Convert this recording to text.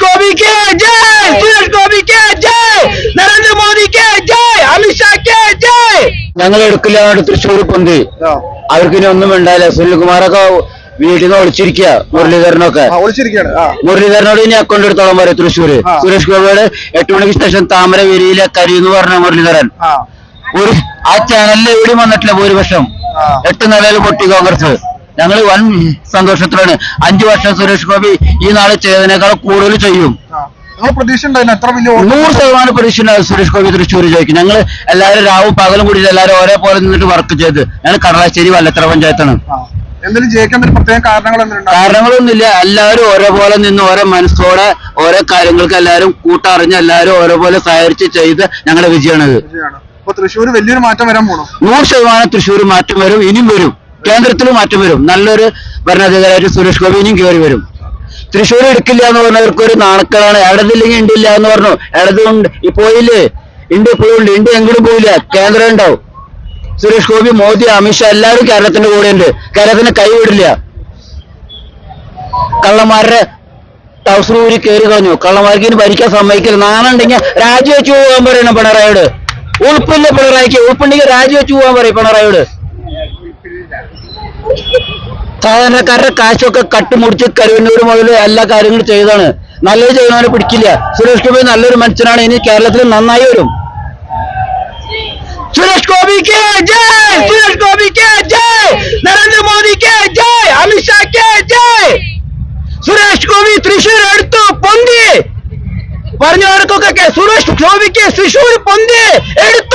സുരേഷ് ഗോപിക്ക് ജയ് സുരേഷ് ഗോപിക്ക് ജയ് നരേന്ദ്രമോദിക്ക് ജയ് അമിത്ഷാക്ക് ജയ് ഞങ്ങൾ എടുക്കില്ല തൃശ്ശൂർ പൊന്തി. അവർക്ക് ഇനി ഒന്നും ഉണ്ടായില്ല സുനിൽകുമാറൊക്കെ വീട്ടിൽ നിന്ന് ഒളിച്ചിരിക്കുക മുരളീധരനൊക്കെ മുരളീധരനോട് ഇനി അക്കൗണ്ട് എടുത്തോളം പറയും തൃശ്ശൂര്. ആ. സുരേഷ് ഗോപിയുടെ എട്ട് മണിക്ക് ശേഷം താമരവേലിയിലെ കരി എന്ന് പറഞ്ഞ മുരളീധരൻ. ആ. ഒരു ആ ചാനലിൽ എവിടെയും വന്നിട്ടില്ല ഭൂരിപക്ഷം. എട്ട് നിലയിൽ പൊട്ടി കോൺഗ്രസ്. ഞങ്ങൾ വൻ സന്തോഷത്തിലാണ്. അഞ്ചു വർഷം സുരേഷ് ഗോപി ഈ നാളെ ചെയ്തതിനേക്കാൾ കൂടുതൽ ചെയ്യും. പ്രതീക്ഷ നൂറ് ശതമാനം പ്രതീക്ഷ സുരേഷ് ഗോപി തൃശ്ശൂർ ജയിക്കും. ഞങ്ങൾ എല്ലാവരും രാവും പകലും കൂടി എല്ലാവരും ഒരേപോലെ നിന്നിട്ട് വർക്ക് ചെയ്ത്. ഞങ്ങൾ കടലാശ്ശേരി വല്ലത്ര പഞ്ചായത്താണ്. കാരണങ്ങളൊന്നുമില്ല. എല്ലാവരും ഒരേപോലെ നിന്ന് ഓരോ മനസ്സോടെ ഓരോ കാര്യങ്ങൾക്ക് എല്ലാവരും കൂട്ടറിഞ്ഞ് എല്ലാവരും ഓരോപോലെ സഹകരിച്ച് ചെയ്ത് ഞങ്ങളുടെ വിജയമാണിത്. വിജയമാണ്. തൃശ്ശൂർ വലിയൊരു മാറ്റം വരാൻ പോകണം നൂറ് ശതമാനം തൃശ്ശൂർ മാറ്റം വരും ഇനിയും വരും. കേന്ദ്രത്തിൽ മാറ്റം വരും. നല്ലൊരു ഭരണാധികാരിയായിട്ട് സുരേഷ് ഗോപിനും കയറി വരും. തൃശ്ശൂർ എടുക്കില്ല എന്ന് പറഞ്ഞവർക്ക് ഒരു നാണക്കേടാണ് ഇടതില്ലെങ്കിൽ ഉണ്ടില്ല എന്ന് പറഞ്ഞു. ഇടതുണ്ട് പോയില്ലേ? ഇന്ത്യ ഉണ്ട്. ഇന്ത്യ എങ്ങോട്ടും പോയില്ല. കേന്ദ്രം ഉണ്ടാവും. സുരേഷ് ഗോപി മോദി അമിത്ഷാ എല്ലാവരും കേരളത്തിന്റെ കൂടെ ഉണ്ട് കേരളത്തിന് കൈവിടില്ല. കള്ളന്മാരുടെ ടൗസർ ഊരി കയറി കളഞ്ഞു. കള്ളന്മാർക്ക് ഇനി ഭരിക്കാൻ സമ്മതിക്കില്ല. നാണുണ്ടെങ്കിൽ രാജിവെച്ചു പോകാൻ പറയണം പിണറായിയോട്. ഉൾപ്പില്ല പിണറായിക്ക്. ഉൾപ്പുണ്ടെങ്കിൽ രാജിവെച്ചു പോകാൻ പറയും പിണറായിയോട്. സാധാരണക്കാരുടെ കാശൊക്കെ കട്ടുമുടിച്ച് കരുവന്നൂർ മുതൽ എല്ലാ കാര്യങ്ങളും ചെയ്താണ് നല്ലത് ചെയ്യുന്നവരെ പിടിക്കില്ല. സുരേഷ് ഗോപി നല്ലൊരു മനുഷ്യനാണ്. ഇനി കേരളത്തിൽ നന്നായി വരും. സുരേഷ് ഗോപിക്ക് ജയ്! സുരേഷ് ഗോപിക്ക് ജയ്! നരേന്ദ്രമോദിക്ക് ജയ്! അമിത്ഷാക്ക് ജയ്! സുരേഷ് ഗോപി തൃശൂർ എടുത്തു പൊന്തി! പറഞ്ഞവർക്കൊക്കെ സുരേഷ് ഗോപിക്ക് തൃശൂർ പൊന്തി! എടുത്തു